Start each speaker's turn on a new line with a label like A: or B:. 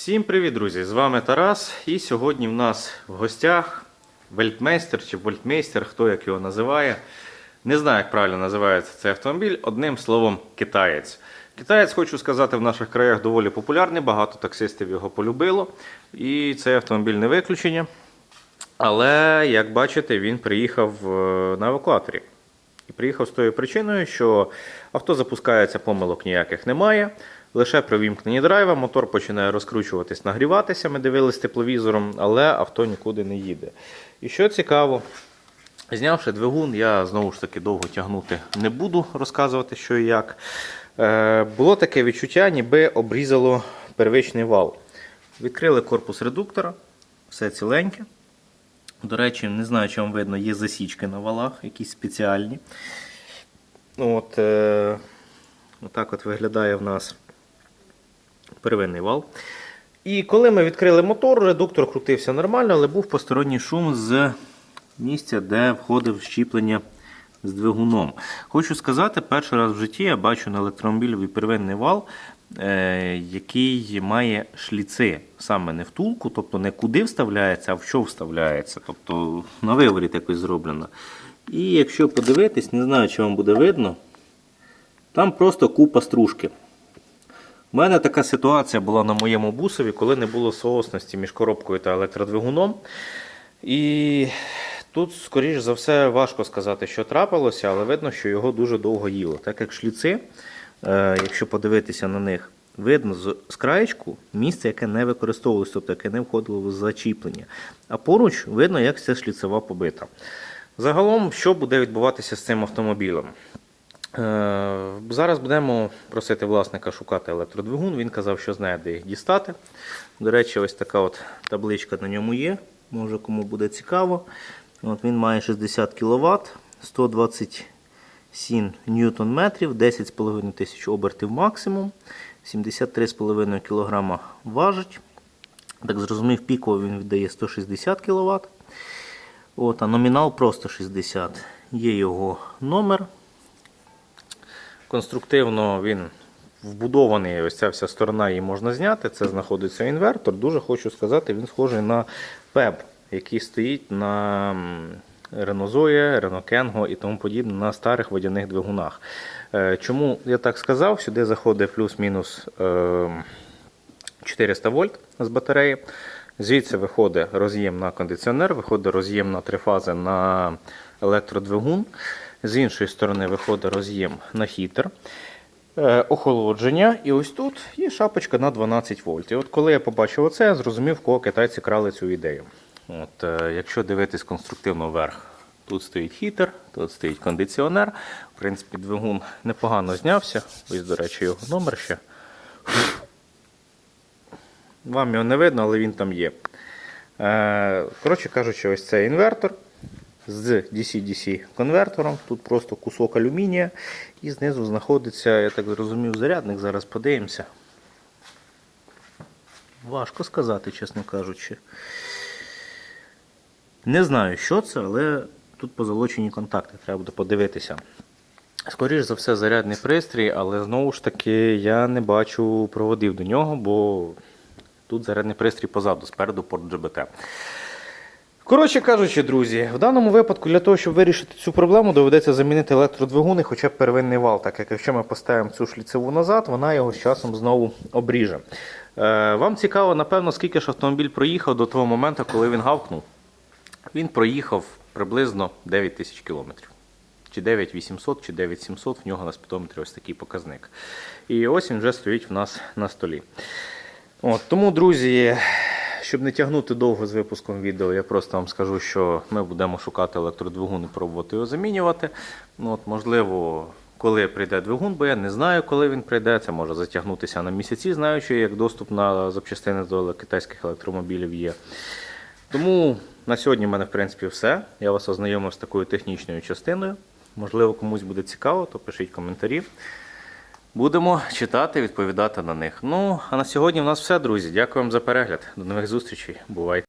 A: Всім привіт, друзі! З вами Тарас. І сьогодні в нас в гостях вельтмейстер чи вольтмейстер, хто як його називає. Не знаю, як правильно називається цей автомобіль. Одним словом, китаєць. Китаєць, хочу сказати, в наших краях доволі популярний, багато таксистів його полюбило. І цей автомобіль не виключення. Але, як бачите, він приїхав е, на евакуаторі. І приїхав з тою причиною, що авто запускається, помилок ніяких немає. Лише при вімкненні драйва мотор починає розкручуватись, нагріватися. Ми дивились тепловізором, але авто нікуди не їде. І що цікаво, знявши двигун, я знову ж таки довго тягнути не буду розказувати, що і як. Е, було таке відчуття, ніби обрізало первичний вал. Відкрили корпус редуктора, все ціленьке. До речі, не знаю, чи вам видно, є засічки на валах, якісь спеціальні. От, е, отак от виглядає в нас первинний вал. І коли ми відкрили мотор, редуктор крутився нормально, але був посторонній шум з місця, де входив щіплення з двигуном. Хочу сказати, перший раз в житті я бачу на електромобілі первинний вал, е, який має шліци саме не втулку, тобто не куди вставляється, а в що вставляється. Тобто на виворіт якось зроблено. І якщо подивитись, не знаю, чи вам буде видно, там просто купа стружки. У мене така ситуація була на моєму бусові, коли не було соосності між коробкою та електродвигуном. І тут, скоріш за все, важко сказати, що трапилося, але видно, що його дуже довго їло. Так як шліци, е, якщо подивитися на них, видно з, краєчку місце, яке не використовувалося, тобто яке не входило в зачіплення. А поруч видно, як ця шліцева побита. Загалом, що буде відбуватися з цим автомобілем? Е, Зараз будемо просити власника шукати електродвигун. Він казав, що знає, де їх дістати. До речі, ось така от табличка на ньому є. Може кому буде цікаво. От Він має 60 кВт, 127 ньютон метрів, 10,5 тисяч обертів максимум, 73,5 кг важить. Так зрозумів, піково він віддає 160 кВт. От, а номінал просто 60. Є його номер. Конструктивно він вбудований, ось ця вся сторона її можна зняти. Це знаходиться інвертор. Дуже хочу сказати, він схожий на PEB, який стоїть на Renault Kengo і тому подібне на старих водяних двигунах. Е, Чому я так сказав? Сюди заходить плюс-мінус е, 400 вольт з батареї. Звідси виходить роз'єм на кондиціонер, виходить роз'єм на три фази на електродвигун. З іншої сторони виходить роз'єм на хітер, е, охолодження. І ось тут є шапочка на 12 вольт. І от коли я побачив оце, я зрозумів, кого китайці крали цю ідею. От, е, Якщо дивитись конструктивно вверх, тут стоїть хітер, тут стоїть кондиціонер. В принципі, двигун непогано знявся. Ось, до речі, його номер ще. Вам його не видно, але він там є. Е, Коротше кажучи, ось цей інвертор з DC-DC конвертором. Тут просто кусок алюмінія. І знизу знаходиться, я так зрозумів, зарядник. Зараз подивимося. Важко сказати, чесно кажучи. Не знаю, що це, але тут позолочені контакти, треба буде подивитися. Скоріше за все, зарядний пристрій, але знову ж таки я не бачу проводів до нього, бо тут зарядний пристрій позаду, спереду порт GBT. Коротше кажучи, друзі, в даному випадку для того, щоб вирішити цю проблему, доведеться замінити електродвигун і хоча б первинний вал, так як якщо ми поставимо цю шліцеву назад, вона його з часом знову обріже. Е, вам цікаво, напевно, скільки ж автомобіль проїхав до того моменту, коли він гавкнув. Він проїхав приблизно 9 тисяч кілометрів. Чи 9800, чи 9700, в нього на спідометрі ось такий показник. І ось він вже стоїть в нас на столі. От, тому, друзі, щоб не тягнути довго з випуском відео, я просто вам скажу, що ми будемо шукати електродвигун і пробувати його замінювати. Ну, от, Можливо, коли прийде двигун, бо я не знаю, коли він прийде. Це може затягнутися на місяці, знаючи, як доступ на запчастини до китайських електромобілів є. Тому на сьогодні в мене, в принципі, все. Я вас ознайомив з такою технічною частиною. Можливо, комусь буде цікаво, то пишіть коментарі. Будемо читати, відповідати на них. Ну, а на сьогодні в нас все, друзі. Дякую вам за перегляд. До нових зустрічей. Бувайте!